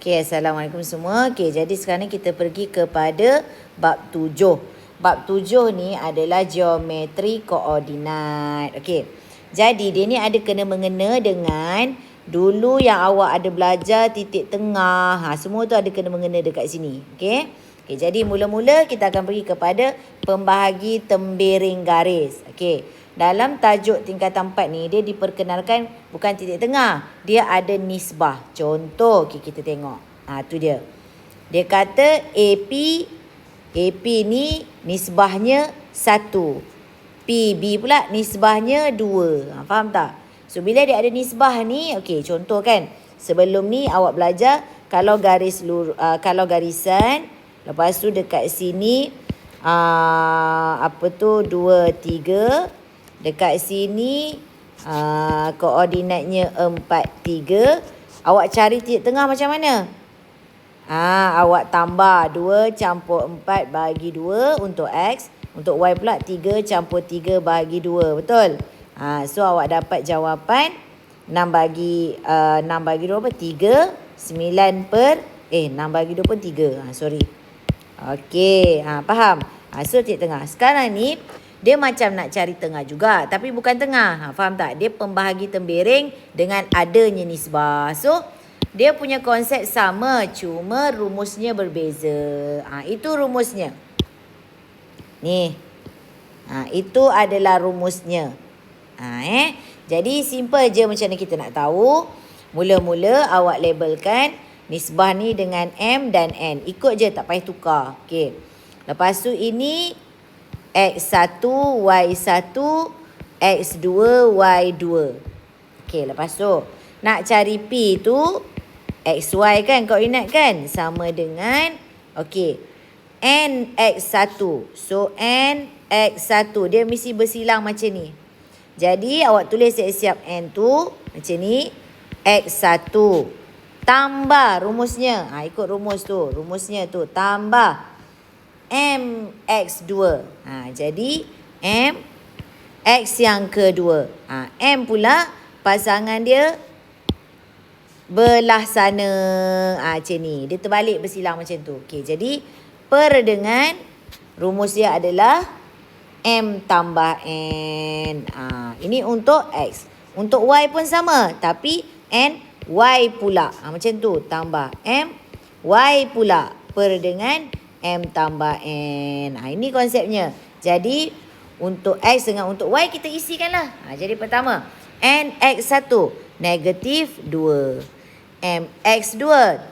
Okey, Assalamualaikum semua. Okey, jadi sekarang ni kita pergi kepada bab tujuh. Bab tujuh ni adalah geometri koordinat. Okey, jadi dia ni ada kena mengena dengan dulu yang awak ada belajar titik tengah. Ha, semua tu ada kena mengena dekat sini. Okey. Okey, jadi mula-mula kita akan pergi kepada pembahagi tembiring garis. Okey. Dalam tajuk tingkatan 4 ni dia diperkenalkan bukan titik tengah. Dia ada nisbah. Contoh okay, kita tengok. Ha tu dia. Dia kata AP AP ni nisbahnya 1. PB pula nisbahnya 2. Ha, faham tak? So bila dia ada nisbah ni, okey contoh kan. Sebelum ni awak belajar kalau garis lur, uh, kalau garisan lepas tu dekat sini uh, apa tu 2 3 Dekat sini uh, koordinatnya 4, 3. Awak cari titik tengah macam mana? Ha, awak tambah 2 campur 4 bagi 2 untuk X. Untuk Y pula 3 campur 3 bagi 2. Betul? Ha, so awak dapat jawapan 6 bagi uh, 6 bagi 2 apa? 3. 9 per eh 6 bagi 2 pun 3. Ha, sorry. Okey. Ha, faham? Ha, so titik tengah. Sekarang ni dia macam nak cari tengah juga tapi bukan tengah. Ha, faham tak? Dia pembahagi tembiring dengan adanya nisbah. So dia punya konsep sama cuma rumusnya berbeza. Ha, itu rumusnya. Ni. Ha, itu adalah rumusnya. Ha, eh. Jadi simple je macam ni kita nak tahu. Mula-mula awak labelkan nisbah ni dengan M dan N. Ikut je tak payah tukar. Okey. Lepas tu ini X1, Y1, X2, Y2. Okey, lepas tu. Nak cari P tu, XY kan kau ingat kan? Sama dengan, okey, N X1. So, N X1. Dia mesti bersilang macam ni. Jadi, awak tulis siap-siap N tu, macam ni. X1. Tambah rumusnya. Ha, ikut rumus tu. Rumusnya tu. Tambah. MX2. Ha, jadi M X yang kedua. Ha, M pula pasangan dia belah sana. Ha, macam ni. Dia terbalik bersilang macam tu. Okey, jadi per dengan rumus dia adalah M tambah N. Ha, ini untuk X. Untuk Y pun sama. Tapi N Y pula. Ha, macam tu. Tambah M Y pula. Per dengan M tambah N. Ha, ini konsepnya. Jadi, untuk X dengan untuk Y, kita isikanlah. Ha, jadi, pertama, N X1, negatif 2. M X2,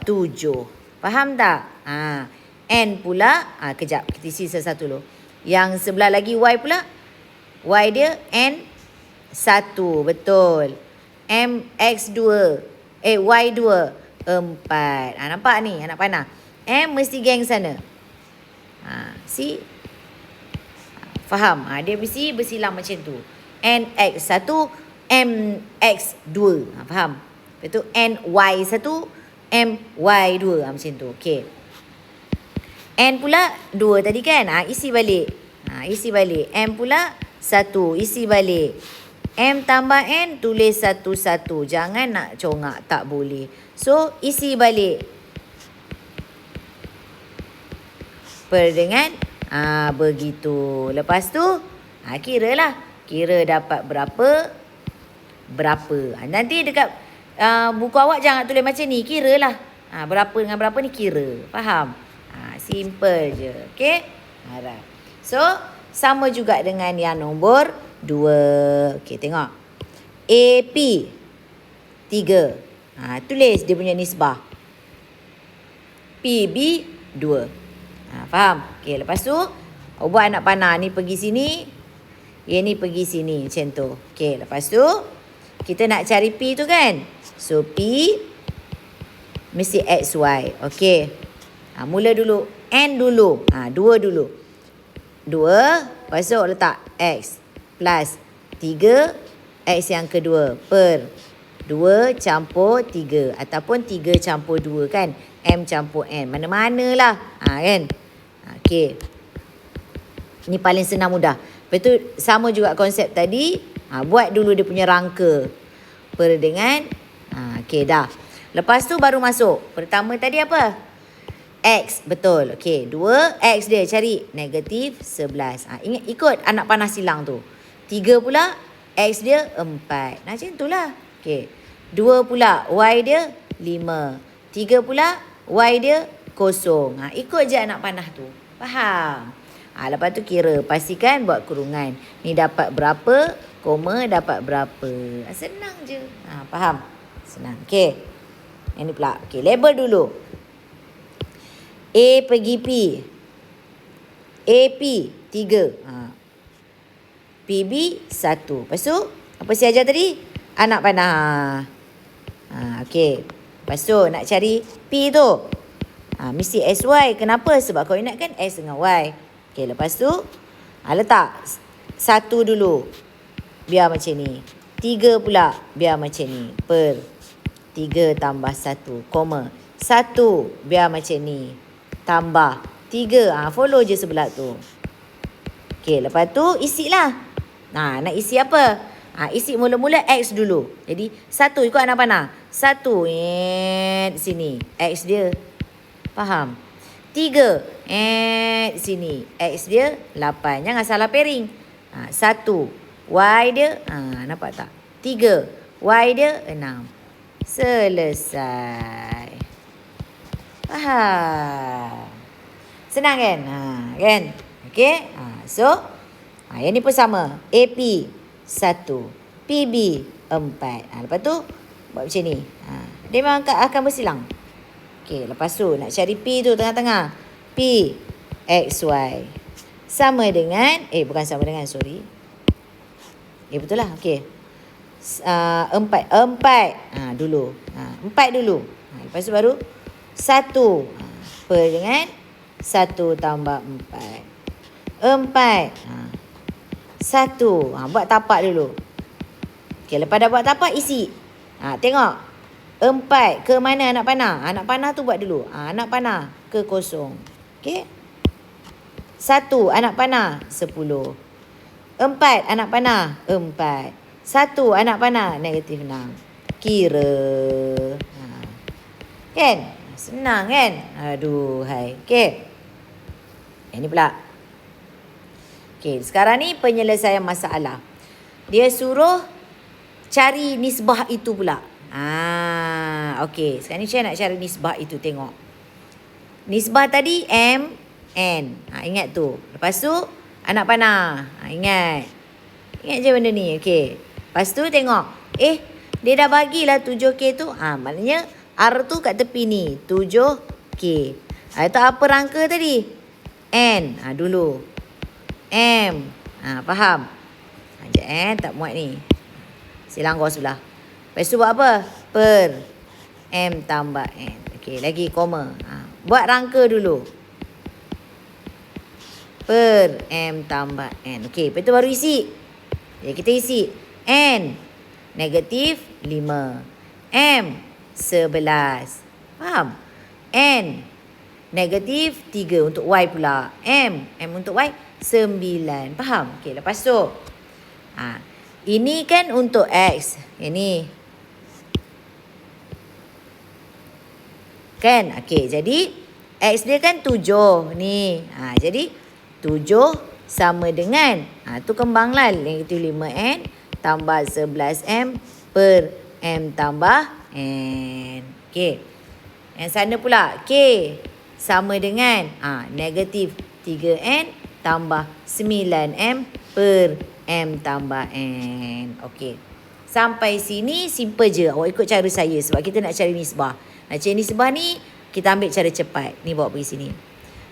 7. Faham tak? Ha, N pula, ha, kejap, kita isi satu dulu. Yang sebelah lagi Y pula, Y dia N 1. Betul. M X2, eh Y2, 4. Ha, nampak ni, anak panah. M mesti geng sana. Ha, see? Faham? Ha, dia mesti bersilang macam tu. NX1, MX2. Ha, faham? Lepas tu NY1, MY2. Ha, macam tu. Okay. N pula 2 tadi kan? Ha, isi balik. Ha, isi balik. M pula 1. Isi balik. M tambah N tulis satu-satu. Jangan nak congak. Tak boleh. So, isi balik. Per dengan ah begitu. Lepas tu ah kiralah kira dapat berapa berapa. Ha, nanti dekat uh, buku awak jangan tulis macam ni, kiralah. Ha, berapa dengan berapa ni kira. Faham? Ha, simple je. Okey? Alright. So, sama juga dengan yang nombor 2. Okey, tengok. AP 3. Ha, tulis dia punya nisbah. PB 2. Ha, faham? Okey, lepas tu buat anak panah ni pergi sini. Yang ni pergi sini macam tu. Okey, lepas tu kita nak cari P tu kan? So P mesti XY. Okey. Ha, mula dulu N dulu. Ha, dua dulu. Dua. Lepas tu letak X plus tiga X yang kedua per dua campur tiga ataupun tiga campur dua kan M campur N mana-mana lah ha, kan Okey. Ini paling senang mudah. Lepas tu sama juga konsep tadi. Ha, buat dulu dia punya rangka. Per dengan. Ha, Okey dah. Lepas tu baru masuk. Pertama tadi apa? X. Betul. Okey. Dua. X dia cari. Negatif sebelas. Ha, ingat ikut anak panah silang tu. Tiga pula. X dia empat. Macam itulah. Okey. Dua pula. Y dia lima. Tiga pula. Y dia kosong. Ha, ikut je anak panah tu. Faham? Ha, lepas tu kira. Pastikan buat kurungan. Ni dapat berapa. Koma dapat berapa. Ha, senang je. Ha, faham? Senang. Okey. Yang ni pula. Okey, label dulu. A pergi P. AP 3. Ha. PB 1. Lepas tu, apa saya ajar tadi? Anak panah. Ha, Okey. Lepas tu, nak cari P tu. Ha, mesti SY. Kenapa? Sebab kau ingatkan S dengan Y. Okey, lepas tu, ha, letak satu dulu. Biar macam ni. Tiga pula. Biar macam ni. Per. 3 tambah 1, koma. 1 biar macam ni. Tambah 3. Ha, follow je sebelah tu. Okey, lepas tu isi lah. Ha, nak isi apa? Ha, isi mula-mula X dulu. Jadi, 1 ikut anak panah. 1, eh, sini. X dia. Faham? 3, eh, sini. X dia 8. Jangan salah pairing. Ha, 1, Y dia, ha, nampak tak? 3, Y dia 6. Selesai. Faham? Senang kan? Ha, kan? Okey. Ha, so, ha, yang ni pun sama. AP 1. PB 4. Ha, lepas tu, buat macam ni. Ha, dia memang akan, akan bersilang. Okey, lepas tu nak cari P tu tengah-tengah. P XY. Sama dengan, eh bukan sama dengan, sorry. Eh betul lah, okey uh, empat empat ha, dulu ha, empat dulu ha, lepas tu baru satu ha, per dengan satu tambah empat empat ha, satu ha, buat tapak dulu okay, lepas dah buat tapak isi ha, tengok empat ke mana anak panah anak panah tu buat dulu ha, anak panah ke kosong okay? satu anak panah sepuluh empat anak panah empat satu anak panah negatif enam. Kira. Ha. Kan? Senang kan? Aduh, hai. Okey. Ini pula. Okey, sekarang ni penyelesaian masalah. Dia suruh cari nisbah itu pula. Ah, okey. Sekarang ni saya nak cari nisbah itu tengok. Nisbah tadi M N. Ha, ingat tu. Lepas tu anak panah. Ha, ingat. Ingat je benda ni. Okey. Lepas tu tengok. Eh, dia dah bagilah 7K tu. Ha, maknanya R tu kat tepi ni. 7K. Ha, itu apa rangka tadi? N. Ha, dulu. M. Ha, faham? Sekejap eh, tak muat ni. Silang kau sebelah. Lepas tu buat apa? Per. M tambah N. Okey, lagi koma. Ha, buat rangka dulu. Per M tambah N. Okey, lepas tu baru isi. Jadi kita isi. N negatif 5. M 11. Faham? N negatif 3 untuk Y pula. M. M untuk Y 9. Faham? Okey, lepas tu. Ha. Ini kan untuk X. Ini. Kan? Okey, jadi X dia kan 7. Ni. Ha, jadi 7 sama dengan. Ha, tu kembanglah negatif 5N tambah 11M per M tambah N. Okey. Yang sana pula K sama dengan ha, negatif 3N tambah 9M per M tambah N. Okey. Sampai sini simple je. Awak ikut cara saya sebab kita nak cari nisbah. Nak cari nisbah ni kita ambil cara cepat. Ni bawa pergi sini.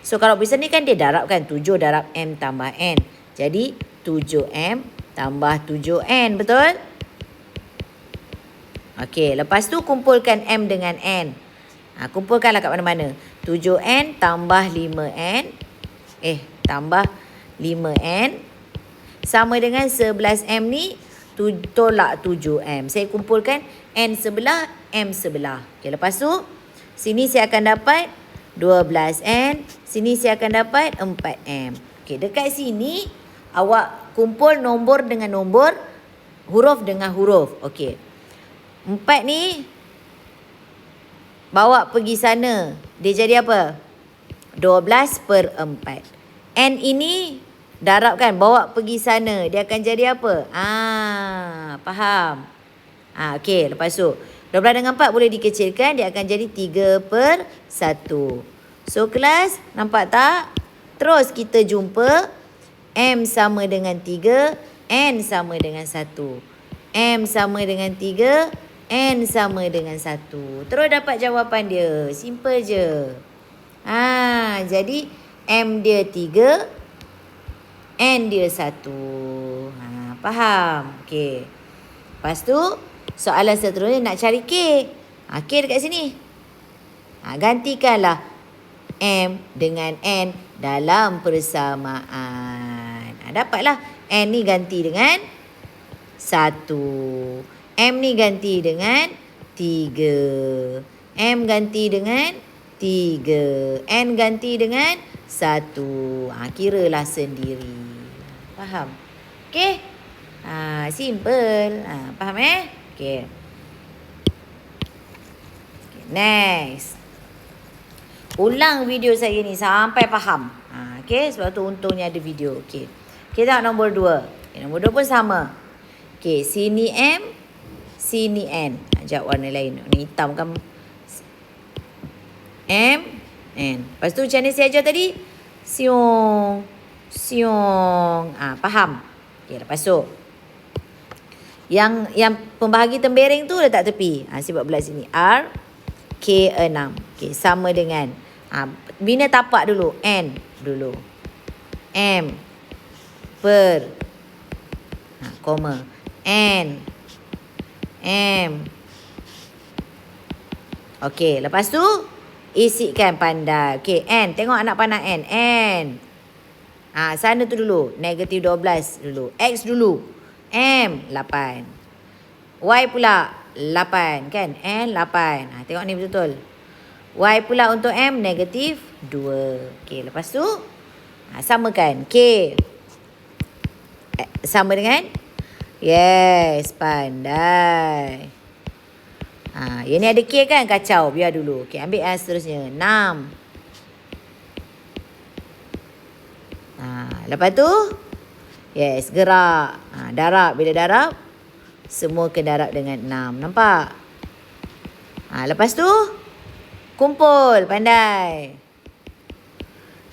So kalau pergi sini kan dia darab kan 7 darab M tambah N. Jadi 7M tambah 7N, betul? Okey, lepas tu kumpulkan M dengan N. Ha, kumpulkanlah kat mana-mana. 7N tambah 5N. Eh, tambah 5N. Sama dengan 11M ni, tolak 7M. Saya kumpulkan N sebelah, M sebelah. Okey, lepas tu, sini saya akan dapat 12N. Sini saya akan dapat 4M. Okey, dekat sini, awak kumpul nombor dengan nombor, huruf dengan huruf. Okey. Empat ni, bawa pergi sana. Dia jadi apa? 12 per 4. N ini darab kan bawa pergi sana. Dia akan jadi apa? Ah, faham? Ah, okey, lepas tu 12 dengan 4 boleh dikecilkan dia akan jadi 3 per 1. So kelas nampak tak? Terus kita jumpa M sama dengan 3, N sama dengan 1. M sama dengan 3, N sama dengan 1. Terus dapat jawapan dia. Simple je. Ha, jadi M dia 3, N dia 1. Ha, faham? Okey. Lepas tu, soalan seterusnya nak cari K. Ha, K dekat sini. Ha, gantikanlah M dengan N dalam persamaan. Ha, dapatlah N ni ganti dengan 1. M ni ganti dengan 3. M ganti dengan 3. N ganti dengan 1. Ha, kiralah sendiri. Faham? Okey? Ha, simple. Ha, faham eh? Okey. Okay, next. Ulang video saya ni sampai faham. Ha, okay, sebab tu untungnya ada video. Okay. Kita tengok nombor dua. Okay, nombor dua pun sama. Okay, sini M, sini N. Ha, jawab warna lain. Warna hitam kan. M, N. Lepas tu macam mana saya ajar tadi? Siung. Siung. Ah, ha, faham? Okay, lepas tu. Yang yang pembahagi tembereng tu letak tepi. Ha, sebab belah sini. R, K6. Okay, sama dengan Ha, bina tapak dulu. N dulu. M. Per. Ha, koma. N. M. Okey, lepas tu isikan pandai. Okey, N. Tengok anak panah N. N. Ha, sana tu dulu. Negatif 12 dulu. X dulu. M. 8. Y pula. 8. Kan? N. 8. Ha, tengok ni betul-betul. Y pula untuk M negatif 2. Okey, lepas tu ha, samakan. K eh, sama dengan Yes, pandai. Ha, yang ni ada K kan kacau. Biar dulu. Okey, ambil yang seterusnya. 6. Ha, lepas tu Yes, gerak. Ha, darab. Bila darab, semua ke darab dengan 6. Nampak? Ha, lepas tu, Kumpul, pandai.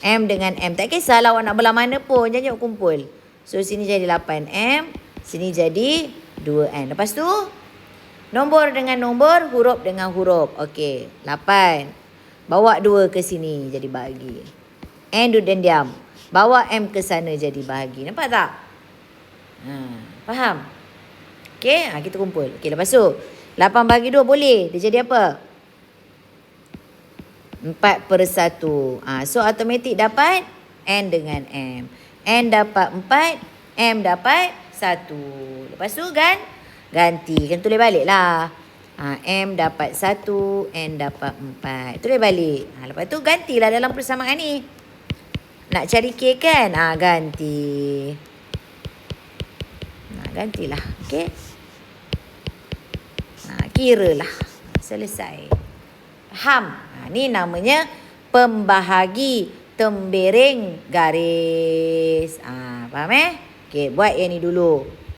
M dengan M. Tak kisahlah awak nak belah mana pun. Jangan jawab kumpul. So, sini jadi 8M. Sini jadi 2N. Lepas tu, nombor dengan nombor, huruf dengan huruf. Okey, 8. Bawa 2 ke sini jadi bahagi. N duduk dan diam. Bawa M ke sana jadi bahagi. Nampak tak? Ha, faham? Okey, ha, kita kumpul. Okey, lepas tu, 8 bahagi 2 boleh. Dia jadi apa? 4 per 1. Ha, so, automatik dapat N dengan M. N dapat 4, M dapat 1. Lepas tu kan, ganti. Kan tulis balik lah. Ha, M dapat 1, N dapat 4. Tulis balik. Ha, lepas tu gantilah dalam persamaan ni. Nak cari K kan? Ha, ganti. Ha, gantilah. Okay. Ha, kira lah. Selesai. Faham? Ha, ni namanya pembahagi tembereng garis. Ha, faham eh? Okey, buat yang ni dulu.